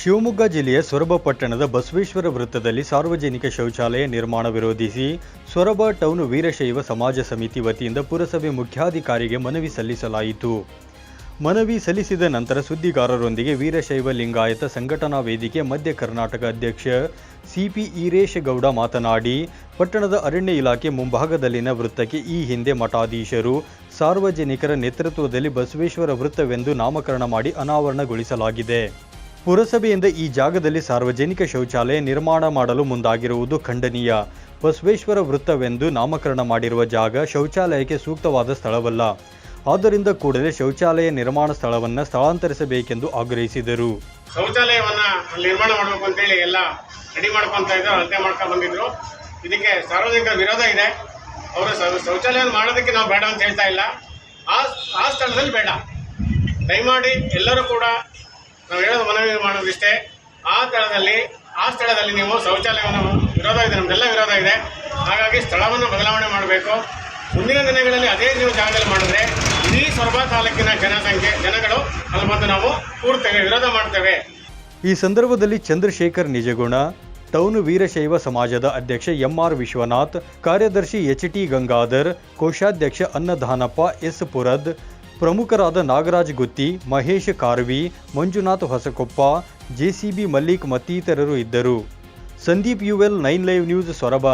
ಶಿವಮೊಗ್ಗ ಜಿಲ್ಲೆಯ ಸೊರಬ ಪಟ್ಟಣದ ಬಸವೇಶ್ವರ ವೃತ್ತದಲ್ಲಿ ಸಾರ್ವಜನಿಕ ಶೌಚಾಲಯ ನಿರ್ಮಾಣ ವಿರೋಧಿಸಿ ಸೊರಬ ಟೌನ್ ವೀರಶೈವ ಸಮಾಜ ಸಮಿತಿ ವತಿಯಿಂದ ಪುರಸಭೆ ಮುಖ್ಯಾಧಿಕಾರಿಗೆ ಮನವಿ ಸಲ್ಲಿಸಲಾಯಿತು. ಮನವಿ ಸಲ್ಲಿಸಿದ ನಂತರ ಸುದ್ದಿಗಾರರೊಂದಿಗೆ ವೀರಶೈವ ಲಿಂಗಾಯತ ಸಂಘಟನಾ ವೇದಿಕೆ ಮಧ್ಯ ಕರ್ನಾಟಕ ಅಧ್ಯಕ್ಷ ಸಿಪಿ ಈರೇಶ್ ಗೌಡ ಮಾತನಾಡಿ, ಪಟ್ಟಣದ ಅರಣ್ಯ ಇಲಾಖೆ ಮುಂಭಾಗದಲ್ಲಿನ ವೃತ್ತಕ್ಕೆ ಈ ಹಿಂದೆ ಮಠಾಧೀಶರು ಸಾರ್ವಜನಿಕರ ನೇತೃತ್ವದಲ್ಲಿ ಬಸವೇಶ್ವರ ವೃತ್ತವೆಂದು ನಾಮಕರಣ ಮಾಡಿ ಅನಾವರಣಗೊಳಿಸಲಾಗಿದೆ. ಪುರಸಭೆಯಿಂದ ಈ ಜಾಗದಲ್ಲಿ ಸಾರ್ವಜನಿಕ ಶೌಚಾಲಯ ನಿರ್ಮಾಣ ಮಾಡಲು ಮುಂದಾಗಿರುವುದು ಖಂಡನೀಯ. ಬಸವೇಶ್ವರ ವೃತ್ತವೆಂದು ನಾಮಕರಣ ಮಾಡಿರುವ ಜಾಗ ಶೌಚಾಲಯಕ್ಕೆ ಸೂಕ್ತವಾದ ಸ್ಥಳವಲ್ಲ. ಆದ್ದರಿಂದ ಕೂಡಲೇ ಶೌಚಾಲಯ ನಿರ್ಮಾಣ ಸ್ಥಳವನ್ನು ಸ್ಥಳಾಂತರಿಸಬೇಕೆಂದು ಆಗ್ರಹಿಸಿದರು. ಶೌಚಾಲಯವನ್ನ ನಿರ್ಮಾಣ ಮಾಡಬೇಕು ಅಂತೇಳಿ ಎಲ್ಲ ರೆಡಿ ಮಾಡ್ಕೊಂತ ಇದ್ರು, ಅಳತೆ ಮಾಡ್ಕೊಂಡು ಬಂದಿದ್ರು. ಇದಕ್ಕೆ ಸಾರ್ವಜನಿಕ ವಿರೋಧ ಇದೆ. ಅವರು ಶೌಚಾಲಯ ಮಾಡೋದಕ್ಕೆ ನಾವು ಬೇಡ ಅಂತ ಹೇಳ್ತಾ ಇಲ್ಲ. ಆ ಸ್ಥಳದಲ್ಲಿ ಬೇಡ. ದಯಮಾಡಿ ಎಲ್ಲರೂ ಕೂಡ ನಾವು ಹೇಳೋದು ಮನವಿ ಮಾಡೋದಿಷ್ಟೇ ಆ ಸ್ಥಳದಲ್ಲಿ ಆ ಸ್ಥಳದಲ್ಲಿ ನೀವು ಶೌಚಾಲಯವನ್ನು ವಿರೋಧ ಇದೆ, ನಮ್ದೆಲ್ಲ ವಿರೋಧ ಇದೆ. ಹಾಗಾಗಿ ಸ್ಥಳವನ್ನು ಬದಲಾವಣೆ ಮಾಡಬೇಕು. ಮುಂದಿನ ದಿನಗಳಲ್ಲಿ ಅದೇ ನೀವು ಜಾಗದಲ್ಲಿ ಮಾಡಿದ್ರೆ ಇಡೀ ಸೊರಬ ತಾಲೂಕಿನ ಜನಸಂಖ್ಯೆ, ಜನಗಳು ಅಲ್ಲಿ ಬಂದು ನಾವು ಕೂರ್ತೇವೆ ವಿರೋಧ ಮಾಡ್ತೇವೆ. ಈ ಸಂದರ್ಭದಲ್ಲಿ ಚಂದ್ರಶೇಖರ್ ನಿಜಗುಣ, ಟೌನ್ ವೀರಶೈವ ಸಮಾಜದ ಅಧ್ಯಕ್ಷ ಎಂಆರ್ ವಿಶ್ವನಾಥ್, ಕಾರ್ಯದರ್ಶಿ ಎಚ್ ಟಿ ಗಂಗಾಧರ್, ಕೋಶಾಧ್ಯಕ್ಷ ಅನ್ನದಾನಪ್ಪ ಎಸ್ ಪುರದ್ ಪ್ರಮುಖರಾದ ನಾಗರಾಜ್ ಗುತ್ತಿ, ಮಹೇಶ್ ಕಾರ್ವಿ, ಮಂಜುನಾಥ್ ಹೊಸಕೊಪ್ಪ, ಜೆಸಿಬಿ ಮಲ್ಲಿಕ್ ಮತ್ತಿತರರು ಇದ್ದರು. ಸಂದೀಪ್ ಯುವೆಲ್ ನೈನ್ ಲೈವ್ ನ್ಯೂಸ್ ಸೊರಬ.